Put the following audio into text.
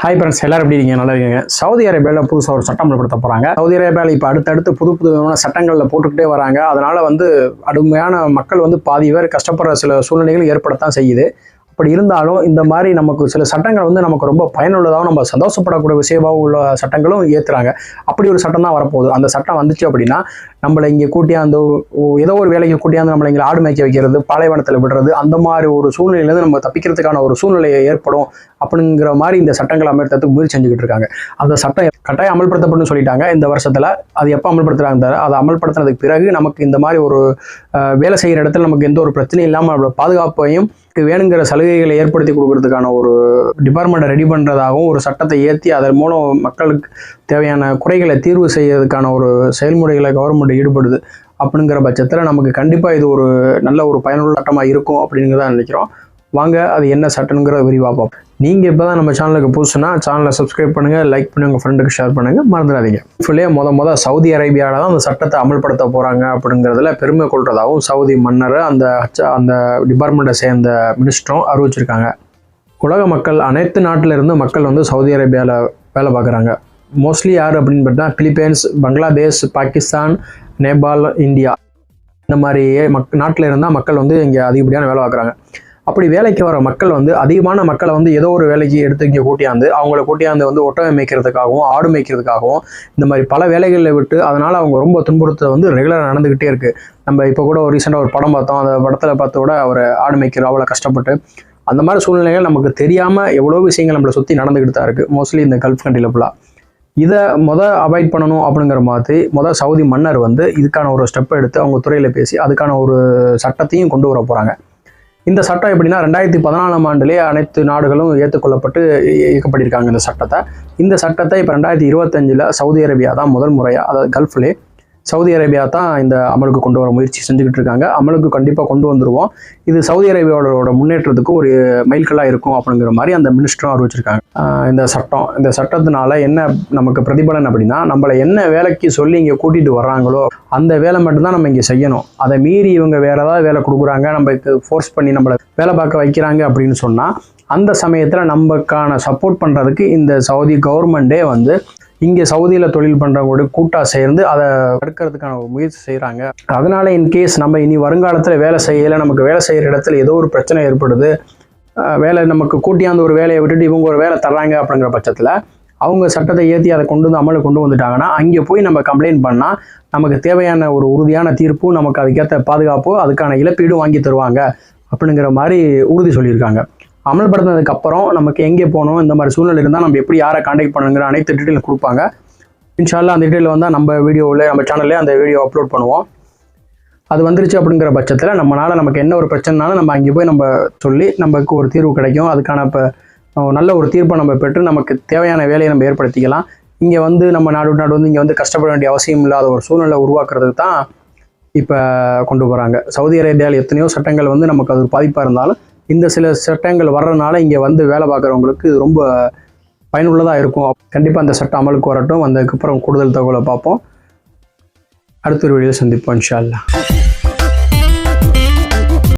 Hi friends எல்லாரும் எப்படி இருக்கீங்க? நல்லா இருக்கீங்க. சவுதி அரேபியாவில் புதுசாக ஒரு சட்டம் அமல்படுத்த போகிறாங்க சவுதி அரேபியாவில் இப்போ அடுத்தடுத்து புது புது விதமான சட்டங்களில் போட்டுக்கிட்டே வராங்க. அதனால் வந்து அடுமையான மக்கள் வந்து பாதி பேர் கஷ்டப்படுற சில சூழ்நிலைகள் ஏற்படத்தான் செய்யுது. அப்படி இருந்தாலும் இந்த மாதிரி நமக்கு சில சட்டங்கள் வந்து நமக்கு ரொம்ப பயனுள்ளதாகவும் நம்ம சந்தோஷப்படக்கூடிய விஷயமாக உள்ள சட்டங்களும் ஏற்றுறாங்க அப்படி ஒரு சட்டம் தான் வரப்போகுது. அந்த சட்டம் வந்துச்சு அப்படின்னா நம்மளை இங்கே கூட்டியாந்து ஓ- ஏதோ ஒரு வேலைக்கு கூட்டியாந்து நம்மளை இங்கே ஆடு மேய்க்க வைக்கிறது பாலைவனத்தில் விடுறது அந்த மாதிரி ஒரு சூழ்நிலையிலேருந்து நம்ம தப்பிக்கிறதுக்கான ஒரு சூழ்நிலையை ஏற்படும் அப்படிங்கிற மாதிரி இந்த சட்டங்களை அமைத்ததுக்கு முயற்சி செஞ்சுக்கிட்டு இருக்காங்க. அந்த சட்டம் கட்டாயம் அமல்படுத்தப்படும் சொல்லிட்டாங்க. இந்த வருஷத்தில் அது எப்போ அமல்படுத்துறாங்க அதை அமல்படுத்தினதுக்கு பிறகு நமக்கு இந்த மாதிரி ஒரு வேலை செய்கிற இடத்துல நமக்கு எந்த ஒரு பிரச்சனையும் இல்லாமல் நம்மளோட பாதுகாப்பையும் நமக்கு வேணுங்கிற சலுகைகளை ஏற்படுத்தி கொடுக்கறதுக்கான ஒரு டிபார்ட்மெண்ட்டை ரெடி பண்ணுறதாகவும் ஒரு சட்டத்தை ஏற்றி அதன் மூலம் மக்களுக்கு தேவையான குறைகளை தீர்வு செய்யறதுக்கான ஒரு செயல்முறைகளை கவர்மெண்ட் ஈடுபடுது அப்படிங்கிற பட்சத்தில் நமக்கு கண்டிப்பாக இது ஒரு நல்ல ஒரு பயனுள்ள சட்டமாக இருக்கும் அப்படிங்கிறத நினைக்கிறோம். வாங்க அது என்ன சட்டனுங்கிற விரிவாக பார்ப்போம். நீங்கள் இப்போ தான் நம்ம சேனலுக்கு புதுசுனா சேனலை சப்ஸ்கிரைப் பண்ணுங்கள் லைக் பண்ணி உங்கள் ஃப்ரெண்டுக்கு ஷேர் பண்ணுங்கள் மறந்துடாதீங்க. ஃபுல்லே மொத மொதல் சவுதி அரேபியாவில் தான் அந்த சட்டத்தை அமல்படுத்த போகிறாங்க அப்படிங்கிறதுல பெருமை கொள்றதாகவும் சவுதி மன்னர் அந்த அந்த டிபார்ட்மெண்ட்டை சேர்ந்த மினிஸ்டரும் அறிவிச்சிருக்காங்க. உலக மக்கள் அனைத்து நாட்டிலிருந்து மக்கள் வந்து சவுதி அரேபியாவில் வேலை பார்க்குறாங்க. மோஸ்ட்லி யார் அப்படின்னு பார்த்தா பிலிப்பைன்ஸ் பங்களாதேஷ் பாகிஸ்தான் நேபாள் இந்தியா. இந்த மாதிரி மக் நாட்டில் இருந்தால் மக்கள் வந்து இங்கே அதிகப்படியான வேலை பார்க்குறாங்க. அப்படி வேலைக்கு வர மக்கள் வந்து அதிகமான மக்களை வந்து ஏதோ ஒரு வேலைக்கு எடுத்து இங்கே கூட்டியாந்து அவங்கள கூட்டியாந்து வந்து ஒட்டகம் மேய்க்கிறதுக்காகவும் ஆடு மேய்க்கிறதுக்காகவும் இந்த மாதிரி பல வேலைகளில் விட்டு அதனால் அவங்க ரொம்ப துன்புறுத்தல் வந்து ரெகுலராக நடந்துக்கிட்டே இருக்குது நம்ம இப்போ கூட ஒரு ரீசெண்டாக ஒரு படம் பார்த்தோம். அந்த படத்தில் பார்த்த கூட அவர் ஆடு மேய்க்கிற அவ்வளோ கஷ்டப்பட்டு அந்த மாதிரி சூழ்நிலைகள் நமக்கு தெரியாமல் எவ்வளோ விஷயங்கள் நம்மளை சுற்றி நடந்துக்கிட்டு தான் இருக்குது மோஸ்ட்லி இந்த கல்ஃப் கண்ட்ரியில் ஃபுல்லாக இதை மொதல் அவாய்ட் பண்ணணும் அப்படிங்கிற மாதிரி மொதல் சவுதி மன்னர் வந்து இதுக்கான ஒரு ஸ்டெப் எடுத்து அவங்க துறையில் பேசி அதுக்கான ஒரு சட்டத்தையும் கொண்டு வர போகிறாங்க இந்த சட்டம் எப்படின்னா ரெண்டாயிரத்தி பதினாலாம் ஆண்டுலேயே அனைத்து நாடுகளும் ஏற்றுக்கொள்ளப்பட்டு இயக்கப்பட்டிருக்காங்க இந்த சட்டத்தை. இந்த சட்டத்தை இப்போ ரெண்டாயிரத்தி இருபத்தஞ்சில் சவுதி அரேபியா தான் முதல் முறையாக அதாவது கல்ஃப்லே சவுதி அரேபியா தான் இந்த அமலுக்கு கொண்டு வர முயற்சி செஞ்சுக்கிட்டு இருக்காங்க. அமலுக்கு கண்டிப்பாக கொண்டு வந்துருவோம். இது சவுதி அரேபியாவோட முன்னேற்றத்துக்கு ஒரு மைல்கல்லாக இருக்கும் அப்படிங்கிற மாதிரி அந்த மினிஸ்டரும் அறிவிச்சிருக்காங்க. இந்த சட்டம் இந்த சட்டத்தினால என்ன நமக்கு பிரதிபலன் அப்படின்னா நம்மளை என்ன வேலைக்கு சொல்லி இங்கே கூட்டிகிட்டு வர்றாங்களோ அந்த வேலை மட்டும்தான் நம்ம இங்கே செய்யணும். அதை மீறி இவங்க வேறு ஏதாவது வேலை கொடுக்குறாங்க நம்ம ஃபோர்ஸ் பண்ணி நம்மளை வேலை பார்க்க வைக்கிறாங்க அப்படின்னு சொன்னால் அந்த சமயத்தில் நமக்கான சப்போர்ட் பண்ணுறதுக்கு இந்த சவுதி கவர்மெண்ட்டே வந்து இங்கே சவுதியில் தொழில் பண்ணுறவங்களோட கூட்டாக சேர்ந்து அதை தடுக்கிறதுக்கான ஒரு முயற்சி செய்கிறாங்க அதனால் இன்கேஸ் நம்ம இனி வருங்காலத்தில் வேலை செய்யலை நமக்கு வேலை செய்கிற இடத்துல ஏதோ ஒரு பிரச்சனை ஏற்படுது வேலை நமக்கு கூட்டியாந்து ஒரு வேலையை விட்டுட்டு இவங்க ஒரு வேலை தர்றாங்க அப்படிங்கிற பட்சத்தில் அவங்க சட்டத்தை ஏற்றி அதை கொண்டு வந்து அமலை கொண்டு வந்துட்டாங்கன்னா அங்கே போய் நம்ம கம்ப்ளைண்ட் பண்ணால் நமக்கு தேவையான ஒரு உறுதியான தீர்ப்பும் நமக்கு அதுக்கேற்ற பாதுகாப்போ அதுக்கான இழப்பீடும் வாங்கி தருவாங்க அப்படிங்கிற மாதிரி உறுதி சொல்லியிருக்காங்க. அமல்படுத்தினதுக்கு அப்புறம் நமக்கு எங்கே போகணும் இந்த மாதிரி சூழ்நிலை இருந்தால் நம்ம எப்படி யாரை காண்டாக்ட் பண்ணுங்கிற அனைத்து டீட்டெயில் கொடுப்பாங்க. இன்ஷால்லா அந்த டீட்டெயில் வந்தால் நம்ம வீடியோவில் நம்ம சேனல்லே அந்த வீடியோ அப்லோட் பண்ணுவோம். அது வந்துருச்சு அப்படிங்கிற பட்சத்தில் நம்மளால் நமக்கு என்ன ஒரு பிரச்சனைனாலும் நம்ம அங்கே போய் நம்ம சொல்லி நமக்கு ஒரு தீர்வு கிடைக்கும். அதுக்கான இப்போ நல்ல ஒரு தீர்ப்பை நம்ம பெற்று நமக்கு தேவையான வேலையை நம்ம ஏற்படுத்திக்கலாம். இங்கே வந்து நம்ம நாடு நாடு வந்து இங்கே வந்து கஷ்டப்பட வேண்டிய அவசியம் இல்லாத ஒரு சூழ்நிலை உருவாக்குறதுக்கு தான் இப்போ கொண்டு போகிறாங்க சவுதி அரேபியாவில் எத்தனையோ சட்டங்கள் வந்து நமக்கு அது பாதிப்பாக இருந்தாலும் இந்த சில சட்டங்கள் வர்றதுனால இங்கே வந்து வேலை பார்க்குறவங்களுக்கு இது ரொம்ப பயனுள்ளதாக இருக்கும். கண்டிப்பாக அந்த சட்டம் அமலுக்கு வரட்டும். வந்ததுக்கப்புறம் கூடுதல் தகவலை பார்ப்போம். அடுத்த ஒரு வீடியோ சந்திப்போம் இன்ஷா அல்லாஹ்